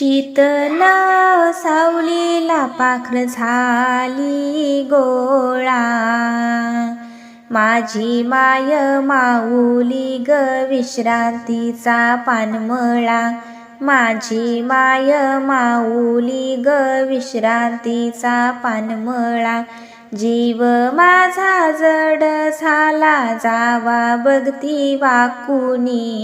शीतला सावलीला पाखर झाली गोळा. माझी माय माऊली ग विश्रांतीचा पानमळा. माझी माय माऊली ग विश्रांतीचा पानमळा. जीव माझा जड झाला जावा बघती वाकुनी.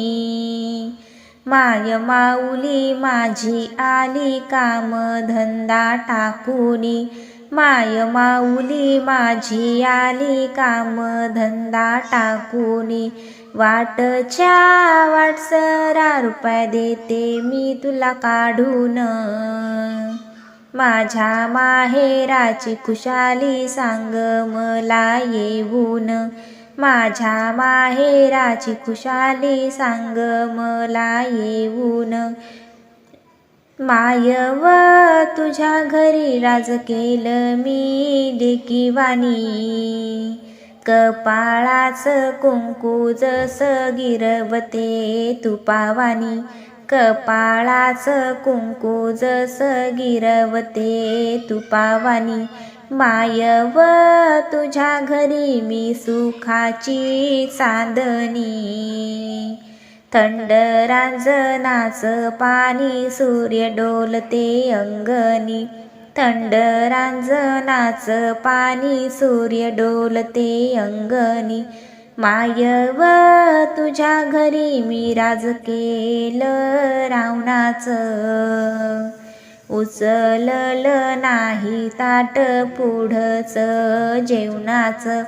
माय माऊली माझी आली काम धंदा टाकूनी. माय माऊली माझी आली काम धंदा टाकूनी. वाटच्या वाटसरा रुपया देते मी तुला काढून. माझ्या माहेराची खुशाली सांग मला येऊन. माझ्या माहेराची खुशाली सांग मला येऊन. मायव तुझ्या घरी राज केलं मी डेकीवानी कपाळाच कुंकू जस गिरवते तुपावानी कपाळाच कुंकू जस गिरवते तुपावानी मायव तुझ्या घरी मी सुखाची चांदणी थंड रांजनाचं पाणी सूर्य डोलते अंगणी थंड रांजणाच पाणी सूर्य डोलते अंगणी मायव तुझ्या घरी मी राज केलं रावणाचं. उचललं नाही ताट पुढचं जेवणाचं.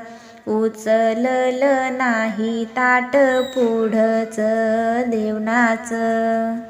उचललं नाही ताट पुढचं देवणाचं